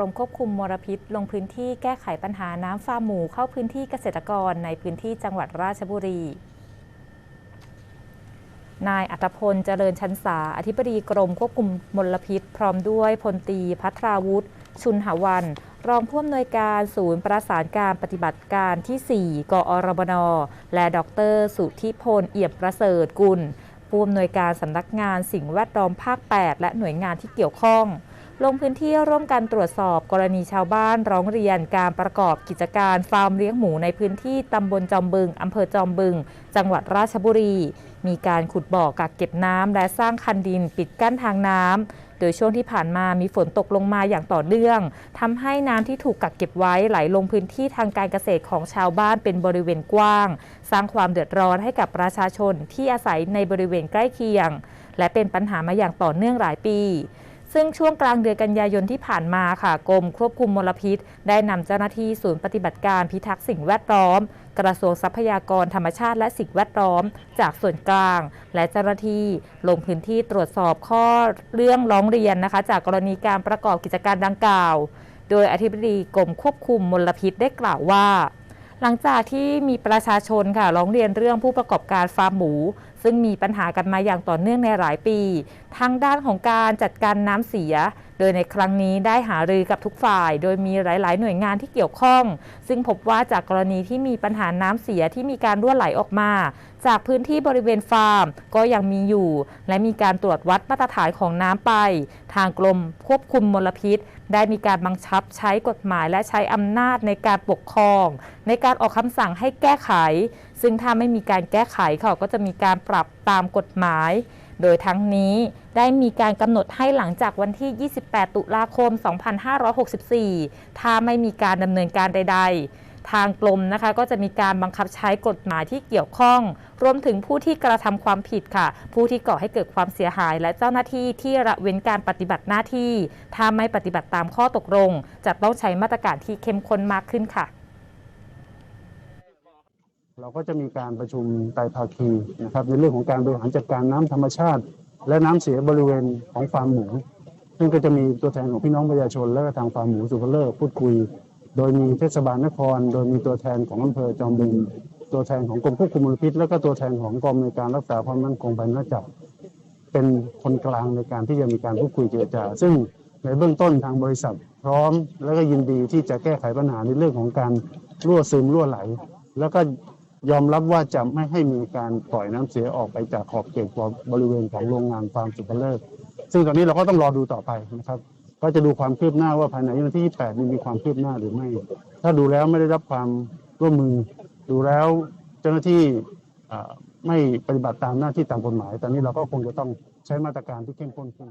รมควบคุมมลพิษ ลงพื้นที่แก้ไขปัญหาน้ำฟาร์มหมูเข้าพื้นที่เกษตรกรในพื้นที่จังหวัดราชบุรี นายอัตพลเจริญชันษาอธิบดีกรมควบคุมมลพิษ พร้อมด้วยพลตีพัทราวุฒิชุนหวัน รองผู้อำนวยการศูนย์ประสานการปฏิบัติการที่ 4 กอรบน และดร สุทธิพลเอี่ยมประเสริฐกุลผู้อำนวยการสำนักงานสิ่งแวดล้อมภาค 8 และหน่วยงานที่เกี่ยวข้อง ลงพื้นที่ร่วมกันตรวจสอบกรณีชาวบ้านร้องเรียนการประกอบกิจการฟาร์มเลี้ยงหมูในพื้นที่ตำบลจอมบึงอำเภอจอมบึง จังหวัดราชบุรี มีการขุดบ่อกักเก็บน้ำและสร้างคันดินปิดกั้นทางน้ำโดยช่วงที่ผ่านมามีฝนตกลงมาอย่างต่อเนื่องทำให้น้ำที่ถูกกักเก็บไว้ไหลลงพื้นที่ทางการเกษตรของชาวบ้านเป็นบริเวณกว้าง สร้างความเดือดร้อนให้กับประชาชนที่อาศัยในบริเวณใกล้เคียง และเป็นปัญหามาอย่างต่อเนื่องหลายปี ซึ่งช่วงกลางเดือนกันยายนที่ผ่านมาค่ะกรมควบคุมมลพิษ ได้นำเจ้าหน้าที่ศูนย์ปฏิบัติการพิทักษ์สิ่งแวดล้อม กระทรวงทรัพยากรธรรมชาติและสิ่งแวดล้อม จากส่วนกลาง และเจ้าหน้าที่ลงพื้นที่ตรวจสอบข้อเรื่องร้องเรียนนะคะ จากกรณีการประกอบกิจการดังกล่าว โดยอธิบดีกรมควบคุมมลพิษได้กล่าวว่า หลังจากที่มีประชาชนค่ะร้องเรียนเรื่องผู้ประกอบการฟาร์มหมู ซึ่งมีปัญหากันมาอย่างต่อเนื่องในหลายปี ทางด้านของการจัดการน้ำเสีย โดยในครั้งนี้ได้หารือกับทุกฝ่าย โดยมีหลาย ๆ หน่วยงานที่เกี่ยวข้อง ซึ่งพบว่าจากกรณีที่มีปัญหาน้ำเสียที่มีการรั่วไหลออกมา จากพื้นที่บริเวณฟาร์ม ก็ยังมีอยู่ และมีการตรวจวัดมาตรฐานของน้ำไป ทางกรมควบคุมมลพิษ ได้มีการบังคับใช้กฎหมายและใช้อำนาจในการปกครอง ในการออกคำสั่งให้แก้ไข ซึ่งถ้าไม่มีการแก้ไขเขาก็จะมีการปรับตามกฎหมาย โดยทั้งนี้ได้มีการกำหนดให้หลังจากวันที่ 28 ตุลาคม 2564 ถ้าไม่มีการดำเนินการใด ๆ ทางกรมนะคะก็จะมีการบังคับใช้กฎหมายที่เกี่ยวข้อง รวมถึงผู้ที่กระทำความผิดค่ะ ผู้ที่ก่อให้เกิดความเสียหาย และเจ้าหน้าที่ที่ละเว้นการปฏิบัติหน้าที่ ถ้าไม่ปฏิบัติตามข้อตกลง จะต้องใช้มาตรการที่เข้มข้นมากขึ้นค่ะ เราก็จะมีการประชุมไตภาคีนะครับในเรื่องของการบริหารจัดการน้ำธรรมชาติ และน้ำเสียบริเวณของฟาร์มหมู ซึ่งก็จะมีตัวแทนของพี่น้องประชาชน และก็ทางฟาร์มหมูสุภเลิศพูดคุย โดยมีเทศบาลนคร โดยมีตัวแทนของอำเภอจอมบึงตัวแทนของกรมควบคุมมลพิษ แล้วก็ตัวแทนของกองในการรักษาความมั่นคงภายในจับเป็นคนกลางในการที่จะมีการพูดคุยเจรจาซึ่งในเบื้องต้นทางบริษัท พร้อม และก็ยินดีที่จะแก้ไขปัญหาในเรื่องของการรั่วซึมรั่วไหล แล้วก็ ยอมรับว่าจะไม่ให้มีการปล่อยน้ำเสียออกไปจากขอบเขตบริเวณของโรงงานฟาร์มสุขเลิศซึ่งตอนนี้เราก็ต้องรอดูต่อไปนะครับ ก็จะดูความคืบหน้าว่าภายในวันที่ 28 มีความคืบหน้าหรือไม่ ถ้าดูแล้วไม่ได้รับความร่วมมือ ดูแล้วเจ้าหน้าที่ไม่ปฏิบัติตามหน้าที่ตามกฎหมาย ตอนนี้เราก็คงจะต้องใช้มาตรการที่เข้มข้นขึ้น